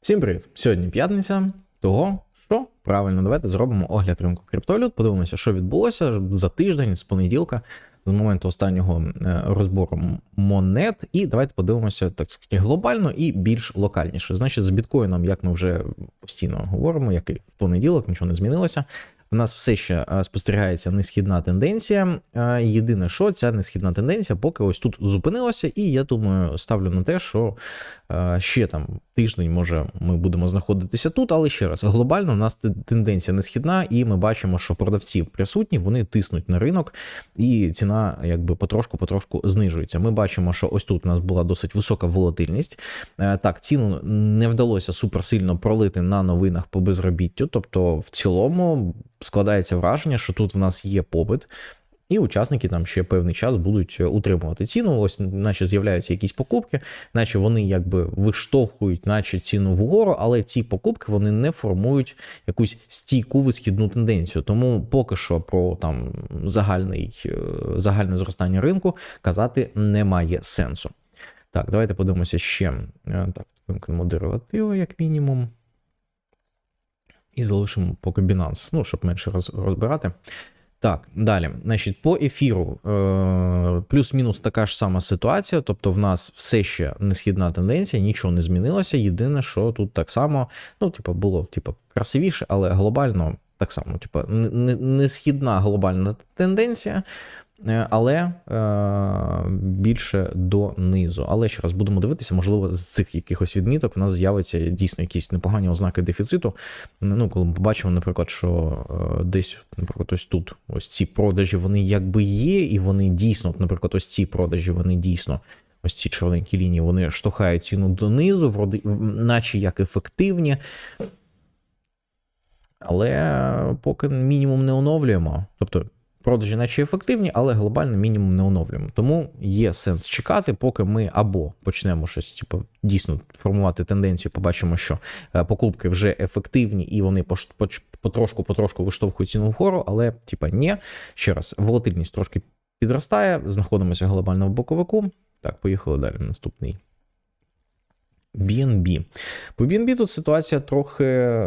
Всім привіт! Сьогодні п'ятниця. Того, що правильно, давайте зробимо огляд ринку криптовалют. Подивимося, що відбулося за тиждень з понеділка, з моменту останнього е, розбору монет. І давайте подивимося так сказати, глобально і більш локальніше. Значить, з біткоїном, як ми вже постійно говоримо, як і в понеділок, нічого не змінилося. В нас все ще е, спостерігається несхідна тенденція. Е, Єдине, що ця несхідна тенденція поки ось тут зупинилася, і я думаю, ставлю на те, що ще там тиждень, може, ми будемо знаходитися тут, але ще раз, глобально у нас те- тенденція несхідна, і ми бачимо, що продавці присутні, вони тиснуть на ринок, і ціна якби потрошку-потрошку знижується. Ми бачимо, що ось тут у нас була досить висока волатильність. Е, Так, ціну не вдалося суперсильно пролити на новинах по безробіттю. Тобто, в цілому складається враження, що тут в нас є попит. І учасники там ще певний час будуть е, утримувати ціну. Ось, наче з'являються якісь покупки, наче вони якби виштовхують, наче ціну вгору, але ці покупки вони не формують якусь стійку висхідну тенденцію. Тому поки що про там загальний, е, загальне зростання ринку казати немає сенсу. Так, давайте подивимося ще. Е, Так, вимкнемо деривативи, як мінімум. І залишимо поки Binance, ну, щоб менше роз- розбирати. Так, далі. Значить, по ефіру е, плюс-мінус така ж сама ситуація. Тобто, в нас все ще несхідна тенденція, нічого не змінилося. Єдине, що тут так само, ну, типу, було типу, красивіше, але глобально так само, типу, не, не східна глобальна тенденція. Е, Але е, більше донизу. Але ще раз будемо дивитися, можливо, з цих якихось відміток в нас з'явиться дійсно якісь непогані ознаки дефіциту. Ну, коли ми побачимо, наприклад, що е, десь, наприклад, ось тут ось ці продажі вони якби є, і вони дійсно, наприклад, ось ці продажі, вони дійсно. Ось ці червоненькі лінії, вони штовхають ціну донизу, вроди, наче як ефективні. Але поки мінімум не оновлюємо. Тобто продажі, наче ефективні, але глобально мінімум не оновлюємо. Тому є сенс чекати, поки ми або почнемо щось, типу, дійсно формувати тенденцію, побачимо, що е, покупки вже ефективні і вони поч- потрошку-потрошку виштовхують ціну вгору, але, типа, ні. Ще раз, волатильність трошки підростає, знаходимося глобально в боковику. Так, поїхали далі. Наступний. BNB. По BNB тут ситуація трохи е,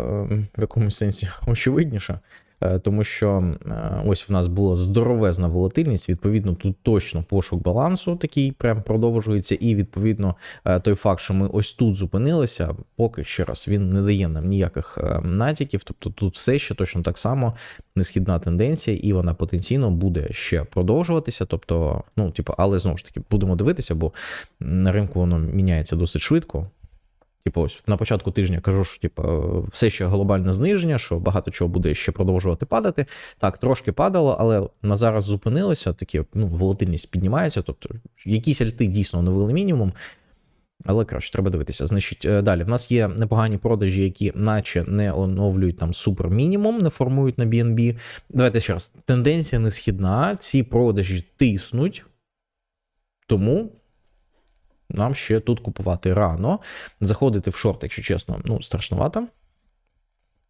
в якомусь сенсі очевидніша. Е, Тому що е, ось в нас була здоровезна волатильність. Відповідно, тут точно пошук балансу такий прям продовжується. І відповідно е, той факт, що ми ось тут зупинилися, поки ще раз він не дає нам ніяких натяків. Тобто тут все ще точно так само несхідна тенденція, і вона потенційно буде ще продовжуватися. Тобто, ну типу, але знову ж таки будемо дивитися, бо на ринку воно міняється досить швидко. Типу, ось на початку тижня кажу, що типу, все ще глобальне зниження, що багато чого буде ще продовжувати падати. Так, трошки падало, але на зараз зупинилося, такі, ну, волатильність піднімається. Тобто, якісь альти дійсно оновили мінімум. Але краще, треба дивитися. Значить, е, далі в нас є непогані продажі, які наче не оновлюють там супер мінімум, не формують на BNB. Давайте ще раз. Тенденція не східна, ці продажі тиснуть. Тому нам ще тут купувати рано. Заходити в шорт, якщо чесно, ну, страшновато.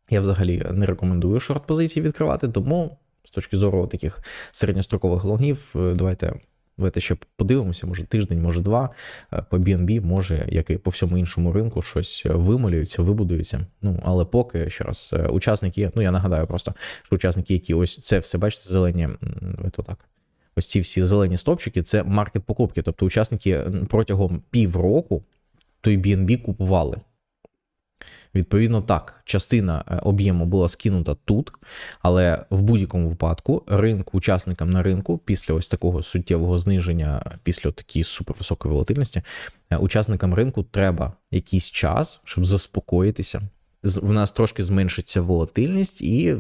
Я взагалі не рекомендую шорт позиції відкривати, тому з точки зору таких середньострокових лонгів, е, давайте. Давайте ще подивимося, може тиждень, може два. е, По BNB, може, як і по всьому іншому ринку, щось вималюється, вибудується. Ну, але поки ще раз, е, учасники, ну я нагадаю просто, що учасники, які ось це все бачите, зелені, давайте так. Ось ці всі зелені стовпчики це маркет покупки. Тобто учасники протягом півроку той BNB купували. Відповідно, так, частина е, об'єму була скинута тут, але в будь-якому випадку ринку, учасникам на ринку, після ось такого суттєвого зниження, після такої супервисокої волатильності, е, учасникам ринку треба якийсь час, щоб заспокоїтися. В нас трошки зменшиться волатильність, і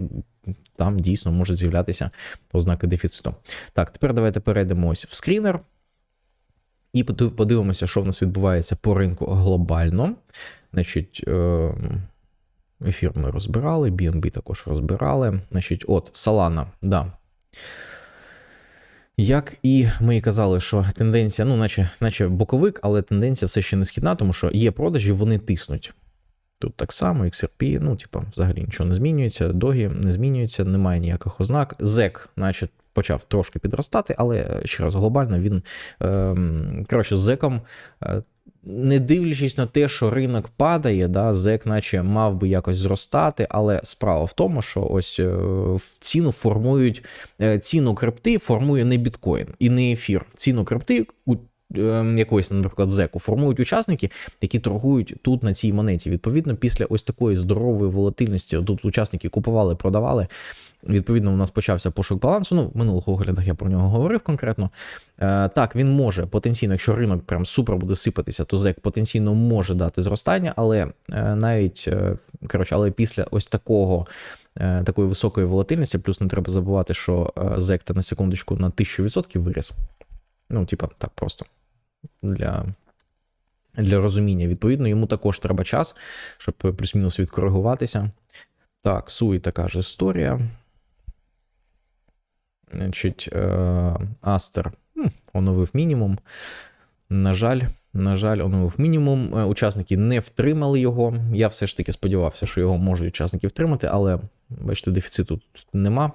там дійсно можуть з'являтися ознаки дефіциту. Так, тепер давайте перейдемо ось в скрінер. І подивимося, що в нас відбувається по ринку глобально. Значить, е, ефір ми розбирали, BNB також розбирали. Значить, от, Solana, да. Як і ми казали, що тенденція, ну, наче, наче боковик, але тенденція все ще не східна, тому що є продажі, вони тиснуть. Тут так само, XRP, ну, типа, взагалі нічого не змінюється, догі не змінюється, немає ніяких ознак. ZEC, наче почав трошки підростати, але ще раз глобально він. Е, коротше, з зеком е, не дивлячись на те, що ринок падає, да, зек, наче мав би якось зростати, але справа в тому, що ось е, ціну формують е, ціну крипти формує не біткоін і не ефір. Ціну крипти е, якоїсь, наприклад, зеку формують учасники, які торгують тут на цій монеті. Відповідно, після ось такої здорової волатильності, тут учасники купували, продавали. Відповідно, у нас почався пошук балансу. Ну, в минулих оглядах я про нього говорив конкретно. Е, так, він може потенційно, якщо ринок прям супер буде сипатися, то зек потенційно може дати зростання, але е, навіть е, коротше, але після ось такого. Такої високої волатильності, плюс не треба забувати, що е, зек та на секундочку на 1000% виріс. Ну, типа, так просто для, для розуміння. Відповідно, йому також треба час, щоб плюс-мінус відкоригуватися. Так, Суї така ж історія. Значить, е, Астер оновив мінімум. На жаль, на жаль, оновив мінімум. Е, Учасники не втримали його. Я все ж таки сподівався, що його можуть учасники втримати, але бачите, дефіциту тут нема.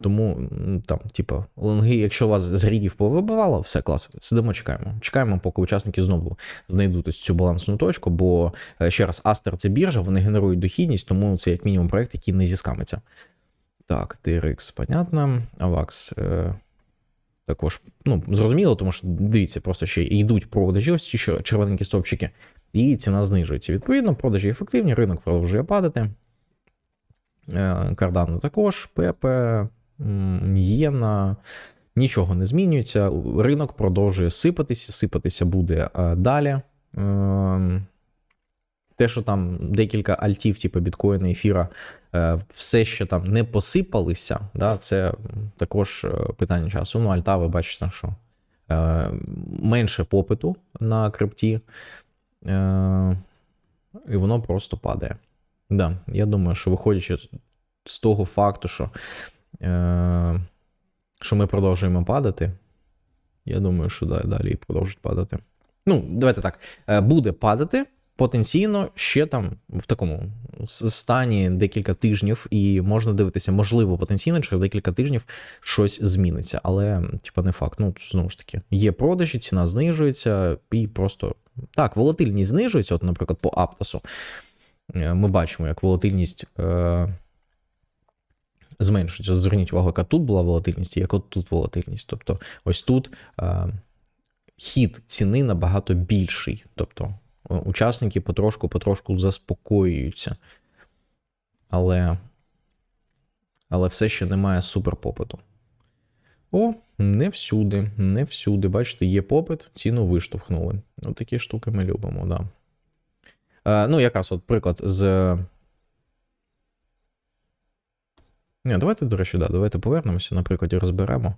Тому там, типу, лонги, якщо вас з грідів повибивало, все клас. Сидимо, чекаємо. Чекаємо, поки учасники знову знайдуть ось цю балансну точку. Бо е, ще раз, Астер це біржа, вони генерують дохідність, тому це як мінімум проект, який не зіскамиться. Так, TRX, понятно. AVAX е, також, ну, зрозуміло, тому що дивіться, просто ще йдуть продажі, ось ці що червоненькі стовпчики, і ціна знижується. Відповідно, продажі ефективні, ринок продовжує падати. Е, Cardano також, Пепе, м, Єна. Нічого не змінюється. Ринок продовжує сипатися, сипатися буде далі. Е, те, що там декілька альтів, типу біткоїна, ефіра, е, все ще там не посипалися, да, це також е, питання часу. Ну, альта, ви бачите, що е, менше попиту на крипті, і воно просто падає. Да, я думаю, що виходячи з- того факту, що, що ми продовжуємо падати, я думаю, що далі і продовжить падати. Ну, давайте так, е, буде падати потенційно ще там в такому стані декілька тижнів, і можна дивитися, можливо, потенційно через декілька тижнів щось зміниться. Але, типа, не факт. Ну, знову ж таки, є продажі, ціна знижується, і просто так, волатильність знижується. От, наприклад, по Аптосу. Е, Ми бачимо, як волатильність. Е- Зменшується. Зверніть увагу, яка тут була волатильність, і яка тут волатильність. Тобто, ось тут е, хід ціни набагато більший. Тобто, е, учасники потрошку-потрошку заспокоюються. Але, але все ще немає суперпопиту. О, не всюди, не всюди. Бачите, є попит, ціну виштовхнули. От такі штуки ми любимо, да. Е, ну, якраз от приклад з. Ні, давайте, до речі, да, давайте повернемося, наприклад, і розберемо.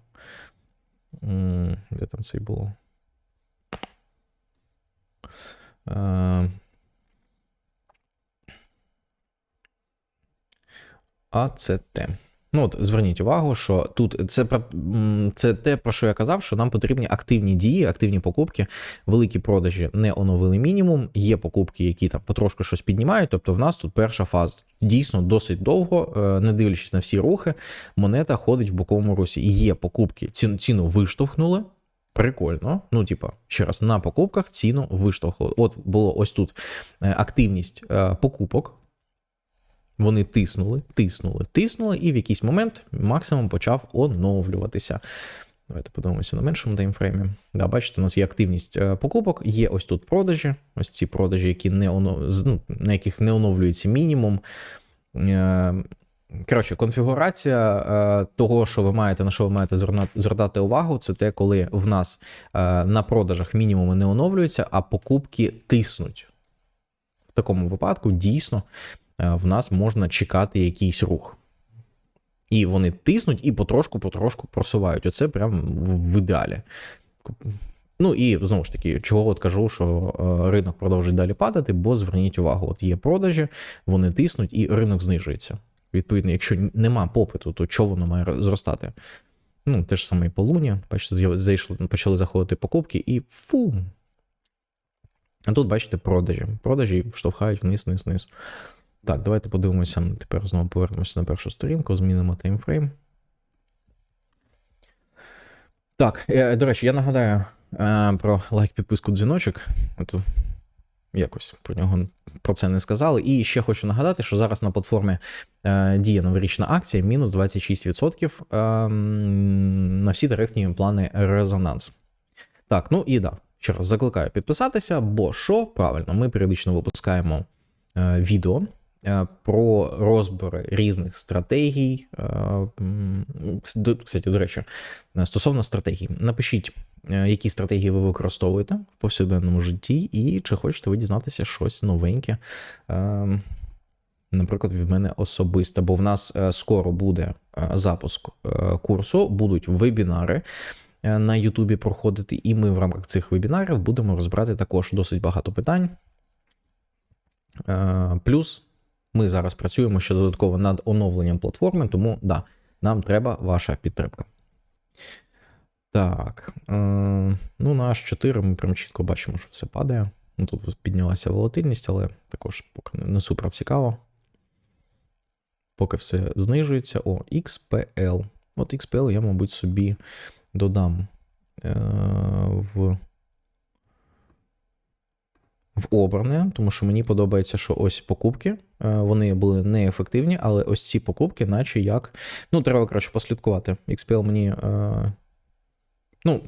Де там це й було? Е, АЦТ. Ну, от зверніть увагу, що тут це, про- це те, про що я казав, що нам потрібні активні дії, активні покупки, великі продажі не оновили мінімум. Є покупки, які там потрошку щось піднімають. Тобто, в нас тут перша фаза. Дійсно, досить довго, е, не дивлячись на всі рухи, монета ходить в боковому русі. Є покупки, ціну, ціну виштовхнули. Прикольно. Ну, типа, ще раз, на покупках ціну виштовхнули. От було ось тут е, активність е, покупок. Вони тиснули, тиснули, тиснули, і в якийсь момент максимум почав оновлюватися. Давайте подивимося на меншому таймфреймі. Да, бачите, у нас є активність е, покупок, є ось тут продажі, ось ці продажі, які не оно... ну, на яких не оновлюється мінімум. Е, Коротше, конфігурація е, того, що ви маєте, на що ви маєте звертати увагу, це те, коли в нас на продажах мінімуми не оновлюються, а покупки тиснуть. В такому випадку дійсно в нас можна чекати якийсь рух. І вони тиснуть і потрошку-потрошку просувають. Оце прям в ідеалі. Ну і знову ж таки, чого от кажу, що е, ринок продовжить далі падати, бо зверніть увагу, от є продажі, вони тиснуть, і ринок знижується. Відповідно, якщо нема попиту, то чого воно має зростати? Ну, те ж саме і по луні. Бачите, зайшли, почали заходити покупки, і фу. А тут, бачите, продажі. Продажі штовхають вниз, вниз, вниз. Так, давайте подивимося. Тепер знову повернемося на першу сторінку, змінимо таймфрейм. Так, е, до речі, я нагадаю, е, про лайк, підписку, дзвіночок. Ото якось про нього про це не сказали. І ще хочу нагадати, що зараз на платформі е, діє новорічна акція мінус 26% е, на всі тарифні плани резонанс. Так, ну і да, ще раз закликаю підписатися, бо що правильно, ми періодично випускаємо відео про розбори різних стратегій. е, Кстати, до речі, е, стосовно стратегій, напишіть, е, які стратегії ви використовуєте в повсякденному житті, і чи хочете ви дізнатися щось новеньке. е, Наприклад, від мене особисто, бо в нас е, скоро буде е, запуск е, курсу, будуть вебінари е, на Ютубі проходити, і ми в рамках цих вебінарів будемо розбирати також досить багато питань. Е, Плюс ми зараз працюємо ще додатково над оновленням платформи, тому да, нам треба ваша підтримка. Так, е, ну на H4 ми прям чітко бачимо, що все падає. Ну, тут піднялася волатильність, але також поки не- супер цікаво. Поки все знижується. О, XPL. От XPL я, мабуть, собі додам е, в, в обране, тому що мені подобається, що ось покупки. Е, Вони були неефективні, але ось ці покупки, наче як. Ну, треба, коротше, послідкувати. XPL мені. Е, ну,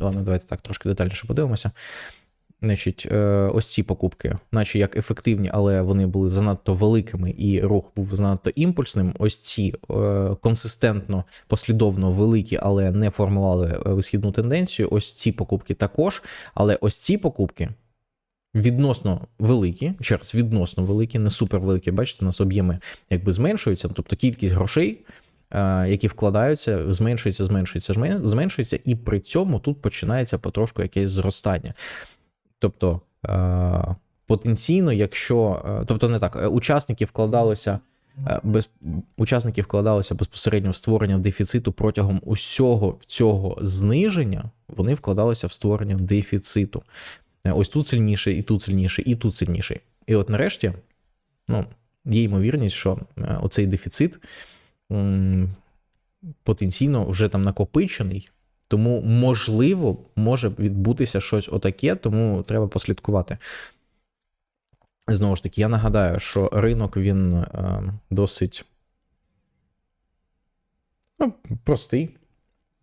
ладно, давайте так трошки детальніше подивимося. Значить, е, ось ці покупки, наче як ефективні, але вони були занадто великими, і рух був занадто імпульсним. Ось ці консистентно, послідовно великі, але не формували висхідну тенденцію. Ось ці покупки також. Але ось ці покупки відносно великі, ще раз, відносно великі, не супер великі. Бачите, у нас об'єми якби зменшуються, тобто кількість грошей. е, Які вкладаються, зменшується, зменшується, зменшується, і при цьому тут починається потрошку якесь зростання. Тобто е, потенційно, якщо. е, Тобто не так, учасники вкладалися. Без учасники вкладалися безпосередньо в створення дефіциту протягом усього цього зниження, вони вкладалися в створення дефіциту. Е, Ось тут сильніше, і тут сильніше, і тут сильніше. І от нарешті, ну, є ймовірність, що е, оцей дефіцит потенційно вже там накопичений, тому, можливо, може відбутися щось отаке, тому треба послідкувати. Знову ж таки, я нагадаю, що ринок він е, досить ну, простий.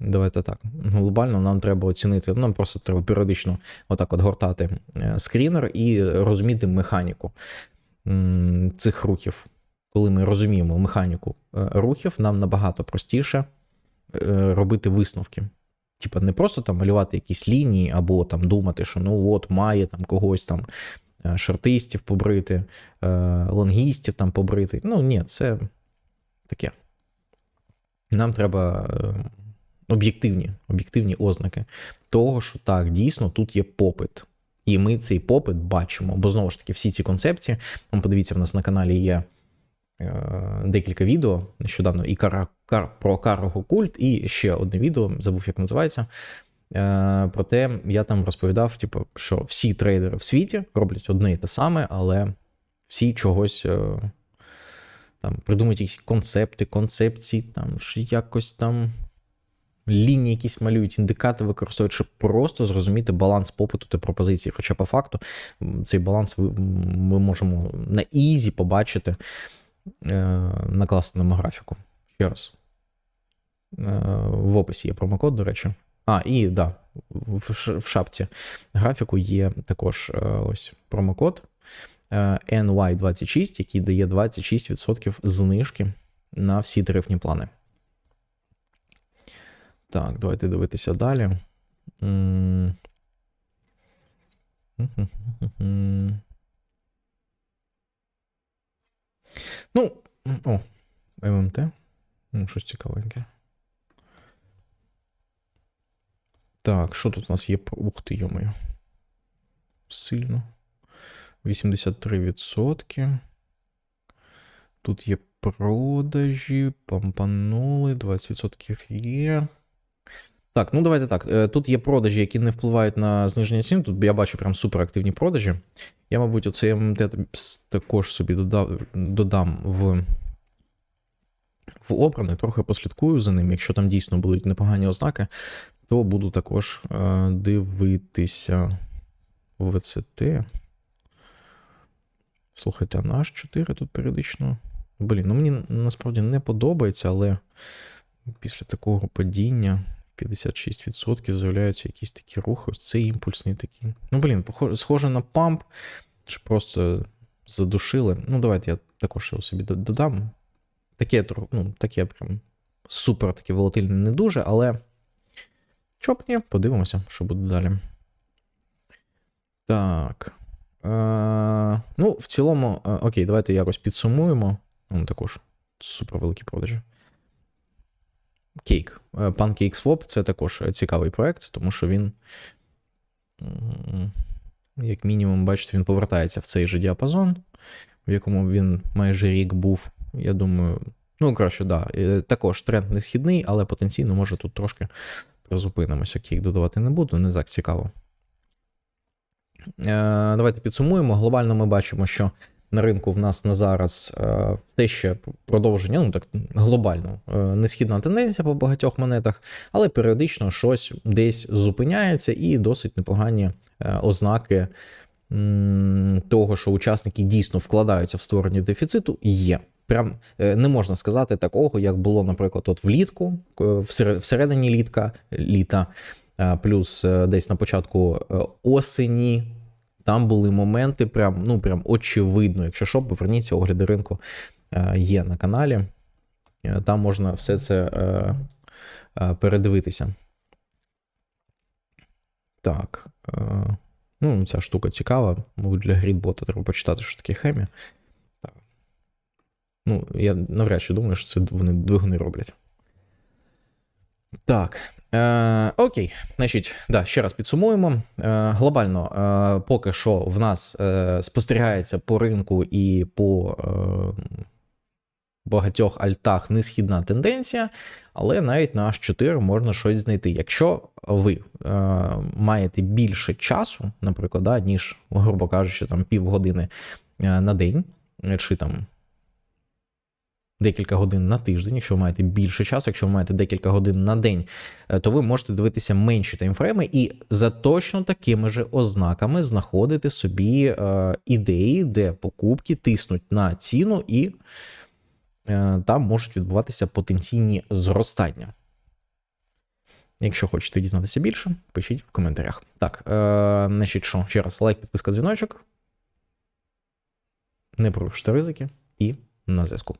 Давайте так. Глобально нам треба оцінити. Нам просто треба періодично отак от гортати е, скрінер і розуміти механіку цих рухів. Коли ми розуміємо механіку е, рухів, нам набагато простіше е, робити висновки. Типа, не просто там малювати якісь лінії, або там думати, що ну от має там когось там шортистів побрити, лонгістів там побрити. Ну, ні, це таке. Нам треба об'єктивні, об'єктивні ознаки того, що так, дійсно тут є попит. І ми цей попит бачимо. Бо знову ж таки, всі ці концепції, ну, подивіться, в нас на каналі є е, декілька відео нещодавно і кара, кар, про карого культ, і ще одне відео, забув, як називається. Е, проте я там розповідав, типу, що всі трейдери в світі роблять одне і те саме, але всі чогось е, там придумують якісь концепти, концепції, там якось там лінії якісь малюють, індикатори використовують, щоб просто зрозуміти баланс попиту та пропозиції. Хоча по факту цей баланс ми можемо на ізі побачити, е, на графіку. Ще раз. Е, В описі є промокод, до речі. А, і да, в шапці графіку є також е, ось промокод е, NY26, який дає 26% знижки на всі тарифні плани. Так, давайте дивитися далі. Ну, о, ММТ. Ну, щось цікавеньке. Так, що тут у нас є? Ух ти, йомою. Сильно. 83%. Тут є продажі, пампанули, 20% є. Так, ну давайте так. Е, Тут є продажі, які не впливають на зниження цін. Тут я бачу прям суперактивні продажі. Я, мабуть, оцей ММТ також собі додав, додам в, в обране, трохи послідкую за ним. Якщо там дійсно будуть непогані ознаки, то буду також е, дивитися ВЦТ. Слухайте, а наш 4 тут періодично. Блін, ну мені насправді не подобається, але після такого падіння 56% з'являються якісь такі рухи. Ось цей імпульсний такий. Ну, блін, схоже на памп, чи просто задушили. Ну, давайте я також його собі додам. Таке, ну, таке прям супер таке волатильне не дуже, але. Чоп, ні, подивимося, що буде далі. Так. Е, ну, в цілому, е, окей, давайте якось підсумуємо. Ну, також супер великі продажі. Кейк. Е, Pancake це також цікавий проект, тому що він, як мінімум, бачите, він повертається в цей же діапазон, в якому він майже рік був. Я думаю, ну, краще, да. Е, Також тренд не східний, але потенційно, може, тут трошки призупинимося. Кейк додавати не буду, не так цікаво. Е, Давайте підсумуємо. Глобально ми бачимо, що на ринку в нас на зараз все ще продовження, ну так глобально, е, несхідна тенденція по багатьох монетах, але періодично щось десь зупиняється і досить непогані е, ознаки того, що учасники дійсно вкладаються в створення дефіциту, є. Прям е, не можна сказати такого, як було, наприклад, от влітку, всере- всередині літка, літа, плюс десь на початку осені. Там були моменти, прям, ну прям очевидно. Якщо що, поверніться, огляди ринку е, є на каналі. Е, Там можна все це е, передивитися. Так. Ну, ця штука цікава. Мабуть, для грідбота треба почитати, що таке хемія. Ну, я навряд чи думаю, що це вони двигуни роблять. Так. Е, окей, значить, да, ще раз підсумуємо. Е, глобально, е, поки що в нас е, спостерігається по ринку і по е, багатьох альтах несхідна тенденція, але навіть на H4 можна щось знайти. Якщо ви е, маєте більше часу, наприклад, да, ніж, грубо кажучи, там півгодини е, на день, чи там декілька годин на тиждень, якщо ви маєте більше часу, якщо ви маєте декілька годин на день, е, то ви можете дивитися менші таймфрейми і за точно такими же ознаками знаходити собі е, ідеї, де покупки тиснуть на ціну, і е, там можуть відбуватися потенційні зростання. Якщо хочете дізнатися більше, пишіть в коментарях. Так, е, значить, що, ще раз, лайк, підписка, дзвіночок. Не порушуйте ризики і на зв'язку.